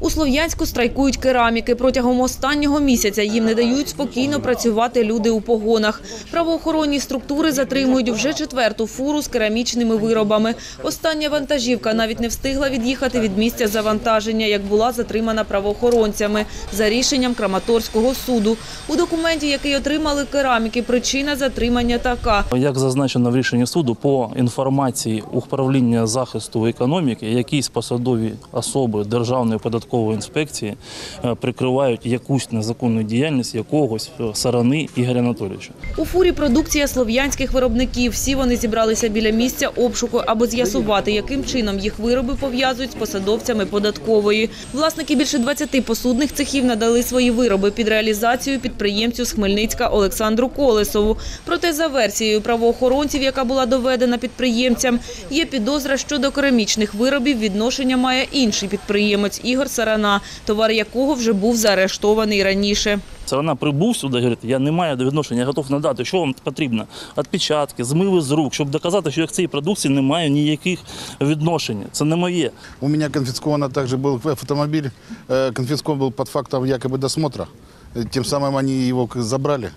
У Слов'янську страйкують кераміки. Протягом останнього місяця їм не дають спокійно працювати люди у погонах. Правоохоронні структури затримують вже четверту фуру з керамічними виробами. Остання вантажівка навіть не встигла від'їхати від місця завантаження, як була затримана правоохоронцями за рішенням Краматорського суду. У документі, який отримали кераміки, причина затримання така. Як зазначено в рішенні суду, по інформації управління захисту економіки, якісь посадові особи Державної податкової інспекції е, прикривають якусь незаконну діяльність якогось е, Сарани Ігоря Анатолійовича. У фурі продукція слов'янських виробників. Всі вони зібралися біля місця обшуку, аби з'ясувати, яким чином їх вироби пов'язують з посадовцями податкової. Власники більше 20 посудних цехів надали свої вироби під реалізацію підприємцю з Хмельницька Олександру Колесову. Проте за версією правоохоронців, яка була доведена підприємцям, є підозра щодо керамічних виробів відношення має інший підприємець Ігор Сарана, товар якого вже був заарештований раніше. Сарана прибув сюди, говорить, я не маю до відношення, я готов надати, що вам потрібно. Відпечатки, змиви з рук, щоб доказати, що я к цій продукції не маю ніяких відношень. Це не моє. У меня конфисковано также был автомобиль, э, конфискован был под фактом якобы досмотра. Э, Тем самым они его к- забрали, э,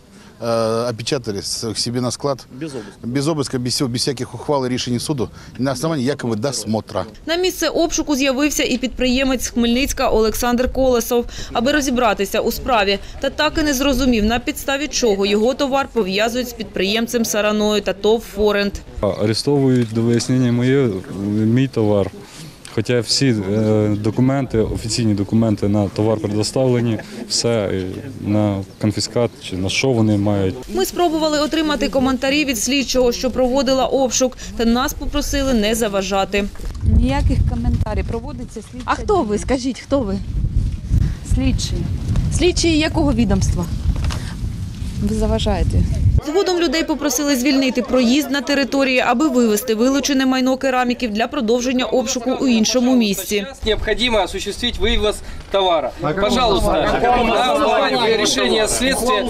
опечатали с- к себе на склад. Без обыску. Без обыска, без, всего, без всяких ухвал и решений суду, на основании якобы досмотра. На місце обшуку з'явився і підприємець з Хмельницька Олександр Колесов, аби розібратися у справі. Та так і не зрозумів, на підставі чого його товар пов'язують з підприємцем Сараною та ТОВ «Форент». Арестовують до вияснення моє, мій товар. Хоча всі е, документи, офіційні документи на товар предоставлені, все на конфіскат чи на що вони мають. Ми спробували отримати коментарі від слідчого, що проводила обшук, та нас попросили не заважати. Ніяких коментарів. Проводиться слідча А хто ви? Скажіть, хто ви? слідчий. Слідчі якого відомства? Ви заважаєте. Згодом людей попросили звільнити проїзд на території, аби вивезти вилучене майно кераміків для продовження обшуку у іншому місці. Сейчас необходимо осуществить вывоз товара. Пожалуйста, на основании решения следствия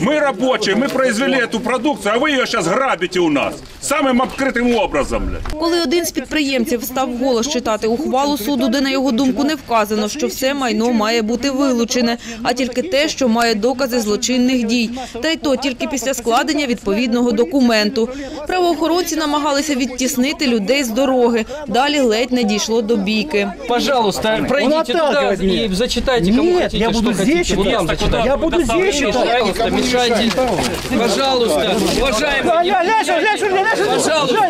Мы рабочие, мы произвели эту продукцию, а вы ее сейчас грабите у нас. Самым открытым образом. бля. Коли один з підприємців став голос читати ухвалу суду, де на його думку не вказано, що все майно має бути вилучене, а тільки те, що має докази злочинних дій, та й то тільки після складення відповідного документу. Правоохоронці намагалися відтіснити людей з дороги. Далі ледь не дійшло до бійки. Пожалуйста, пройдите туда и зачитайте, кому хотите, я буду что здесь хотите. Вот читать. там зачитайте. Я буду здесь читать. Пожалуйста, мешайте. Пожалуйста, уважаемые, пожалуйста.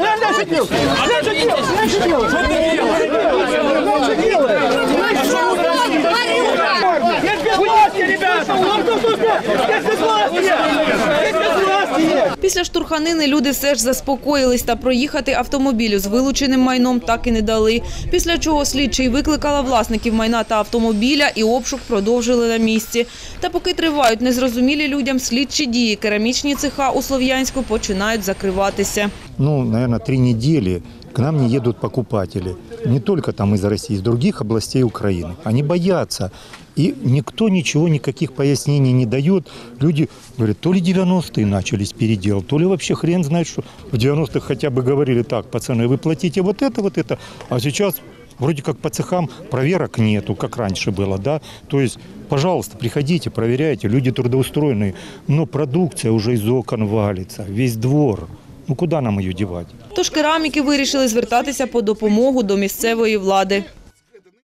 Після штурханини люди все ж заспокоїлись та проїхати автомобілю з вилученим майном так і не дали. Після чого слідчий викликала власників майна та автомобіля і обшук продовжили на місці. Та поки тривають незрозумілі людям слідчі дії, керамічні цеха у Слов'янську починають закриватися. ну, мабуть, три недели к нам не едут покупатели. Не только там из России, из других областей Украины. Они боятся. И никто ничего, никаких пояснений не дает. Люди говорят, то ли 90-е начались передел, то ли вообще хрен знает, что в 90-х хотя бы говорили так, пацаны, вы платите вот это, вот это, а сейчас вроде как по цехам проверок нету, как раньше было, да. То есть, пожалуйста, приходите, проверяйте, люди трудоустроенные, но продукция уже из окон валится, весь двор. Ну куди нам її дівати? Тож кераміки вирішили звертатися по допомогу до місцевої влади.